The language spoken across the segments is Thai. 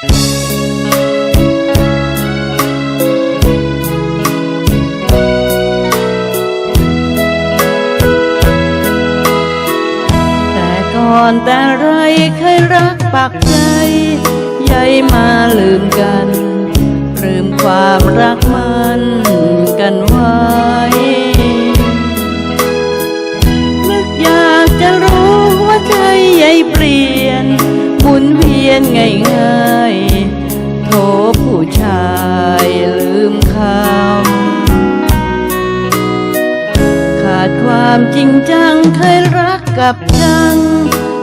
แต่ก่อนแต่ไรเคยรักปักใจ ความจริงจังเคยรักกับจัง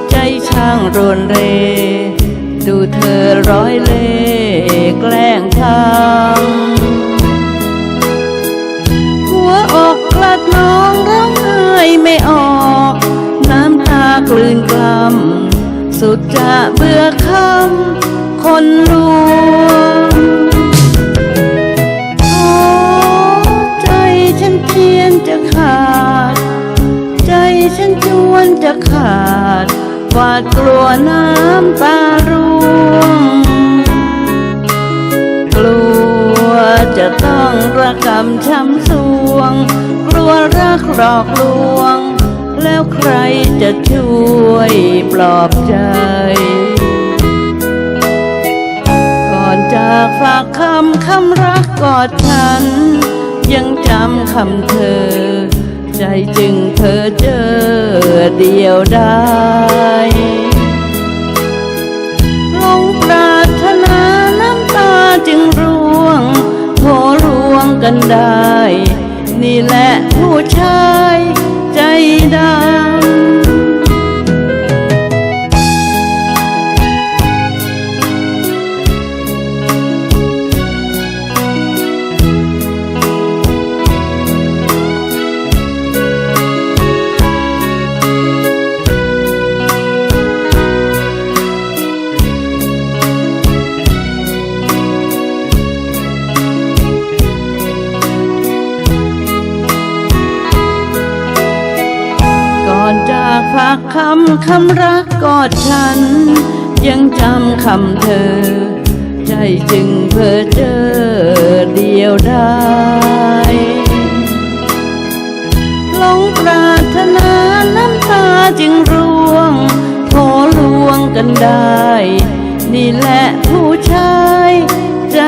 ใจช่างรนเร ดูเธอร้อยเล่แกล้งทำหัวอกกลัดน้องร้องไห้ไม่ออก น้ำตากลืนกลำสุดจะเบื่อคำคนล จะขาดหวาดกลัวน้ำตาร่วง กลัวจะต้องระกำช้ำสวง กลัวรักหลอกลวง แล้วใครจะช่วยปลอบใจ ก่อนจากฝากคำคำรักกอดฉัน ยังจำคำเธอ ใจจึงเธอเจอเดียวได้ลงปรารถนาน้ำตาจึงร่วงโทร่วงกันได้ นี่แหละผู้ชายใจดำ จากฝากคำคำรักกอดฉัน ยังจำคำเธอ ใจจึงเพ้อเจอเดียวได้หลงปรารถนาน้ำตาจึงร่วงโทรลวงกันได้ นี่แหละผู้ชายใจ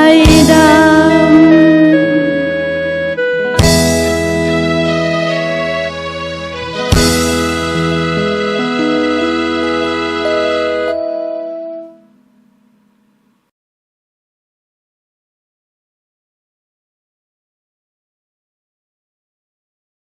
ดำ